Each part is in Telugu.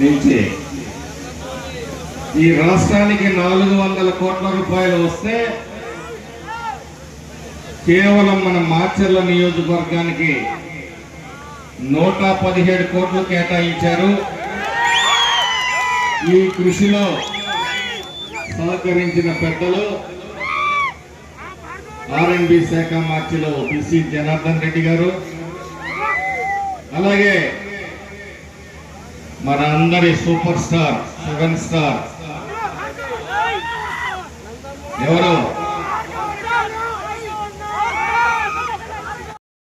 నుంచి. ఈ రాష్ట్రానికి నాలుగు వందల కోట్ల రూపాయలు వస్తే కేవలం మన మార్చర్ల నియోజకవర్గానికి నూట పదిహేడు కోట్లు కేటాయించారు. ఈ కృషిలో సహకరించిన పెద్దలు ఆర్ఎండ్బి శాఖ మార్చిలో బిసి జనార్దన్ రెడ్డి గారు. అలాగే మన అందరి సూపర్ స్టార్ సెవెన్ స్టార్. ఎవరు?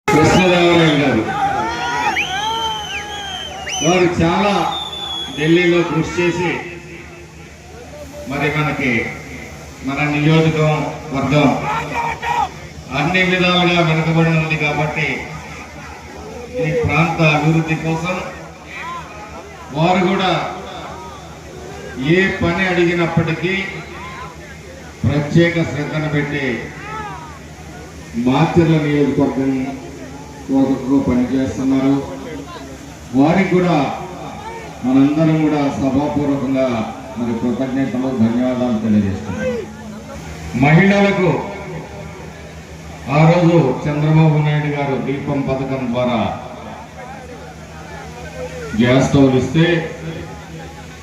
కృష్ణదేవరాయలు గారు. వారు చాలా ఢిల్లీలో కృషి చేసి మరి మనకి మన నియోజకవర్గం అన్ని విధాలుగా వెనుకబడి ఉంది కాబట్టి ఈ ప్రాంత అభివృద్ధి కోసం వారు కూడా ఏ పని అడిగినప్పటికీ ప్రత్యేక శ్రద్ధను పెట్టి మాచర్ల నియోజకవర్గం కొరకు పనిచేస్తున్నారు. వారికి కూడా మనందరం కూడా సభాపూర్వకంగా మరి కృతజ్ఞతలు ధన్యవాదాలు తెలియజేస్తున్నాం. మహిళలకు ఆ రోజు చంద్రబాబు నాయుడు గారు దీపం పథకం ద్వారా గ్యాస్ స్టవ్లు ఇస్తే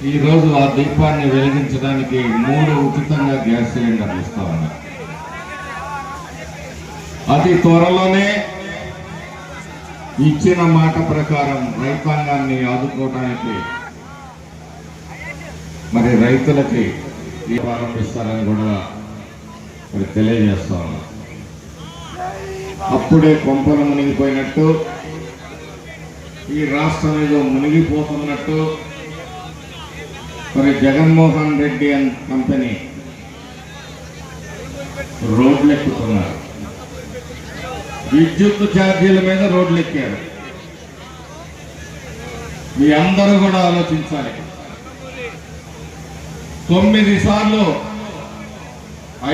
ఈ రోజు ఆ దీపాన్ని వెలిగించడానికి మూడు ఉచితంగా గ్యాస్ సిలిండర్లు ఇస్తా ఉన్నారు అతి త్వరలోనే ఇచ్చిన మాట ప్రకారం రైతాంగాన్ని ఆదుకోవడానికి మరి రైతులకి ప్రారంభిస్తారని కూడా మరి తెలియజేస్తా అప్పుడే కొంపలు మునిగిపోయినట్టు ఈ రాష్ట్రం ఏదో మునిగిపోతున్నట్టు మరి జగన్మోహన్ రెడ్డి అండ్ కంపెనీ రోడ్లు ఎక్కుతున్నారు విద్యుత్ ఛార్జీల మీద రోడ్లు ఎక్కారు మీ అందరూ కూడా ఆలోచించాలి. తొమ్మిది సార్లు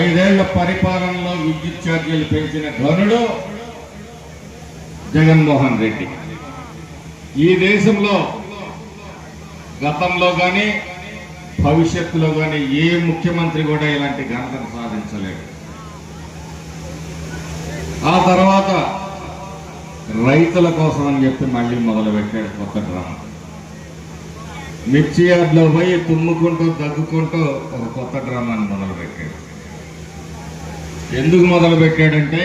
ఐదేళ్ళ పరిపాలనలో విద్యుత్ ఛార్జీలు పెంచిన ఘనుడు జగన్మోహన్ రెడ్డి. ఈ దేశంలో గతంలో కానీ భవిష్యత్తులో కానీ ఏ ముఖ్యమంత్రి కూడా ఇలాంటి ఘనతను సాధించలేడు ఆ తర్వాత రైతుల కోసం అని చెప్పి మళ్ళీ మొదలు పెట్టాడు కొత్త డ్రామా. మిర్చి యార్డ్లో పోయి తుమ్ముకుంటూ దగ్గుకుంటూ ఒక కొత్త డ్రామాని మొదలుపెట్టాడు. ఎందుకు మొదలు పెట్టాడంటే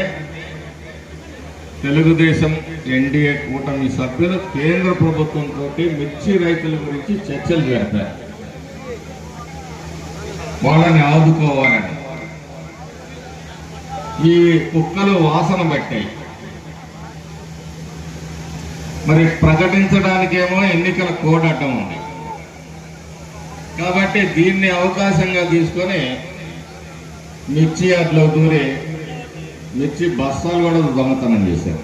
తెలుగుదేశం ఎన్డీఏ కూటమి సభ్యులు కేంద్ర ప్రభుత్వంతో మిర్చి రైతుల గురించి చర్చలు జరిపారు వాళ్ళని ఆదుకోవాలని. ఈ కుక్కలు వాసన పట్టాయి. మరి ప్రకటించడానికేమో ఎన్నికల కోడ్ అడ్డం ఉంది. కాబట్టి దీన్ని అవకాశంగా తీసుకొని మిర్చి అడ్లో దూరి మిర్చి బస్తాలు కూడా దొంగతనం చేశారు.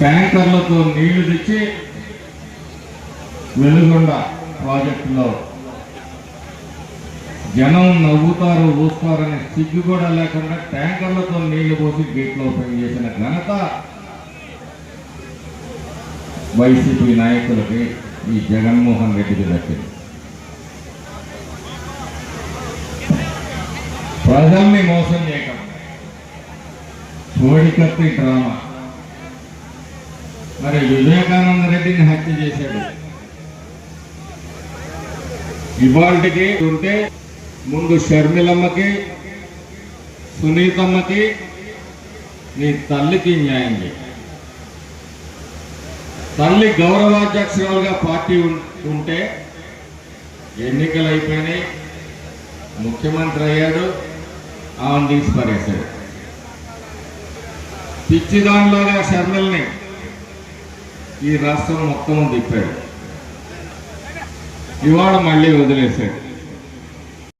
ట్యాంకర్లతో నీళ్ళు తెచ్చి వెలుగొండ ప్రాజెక్టులో జనం నవ్వుతారు ఊస్తారనే సిగ్గు కూడా లేకుండా ట్యాంకర్లతో నీళ్ళు పోసి గేట్లు ఓపెన్ చేసిన ఘనత వైసీపీ నాయకులకి ఈ జగన్మోహన్ రెడ్డికి దక్కింది. ప్రజల్ని మోసం చేయటం కోడికత్తి డ్రామా. మరి వివేకానంద రెడ్డిని హత్య చేశాడు. ఇవాళకి ఉంటే ముందు షర్మిలమ్మకి సునీతమ్మకి నీ తల్లికి న్యాయం చేయాలి తల్లి గౌరవాధ్యక్షురాలుగా పార్టీ ఉం- ఉంటే ఎన్నికలు అయిపోయినాయి ముఖ్యమంత్రి అయ్యాడు. ఆమెను తీసి పడేశాడు ఆ షర్మిల్ని ఈ రాష్ట్రం మొత్తం తిప్పాడు. ఇవాళ మళ్ళీ వదిలేశాడు.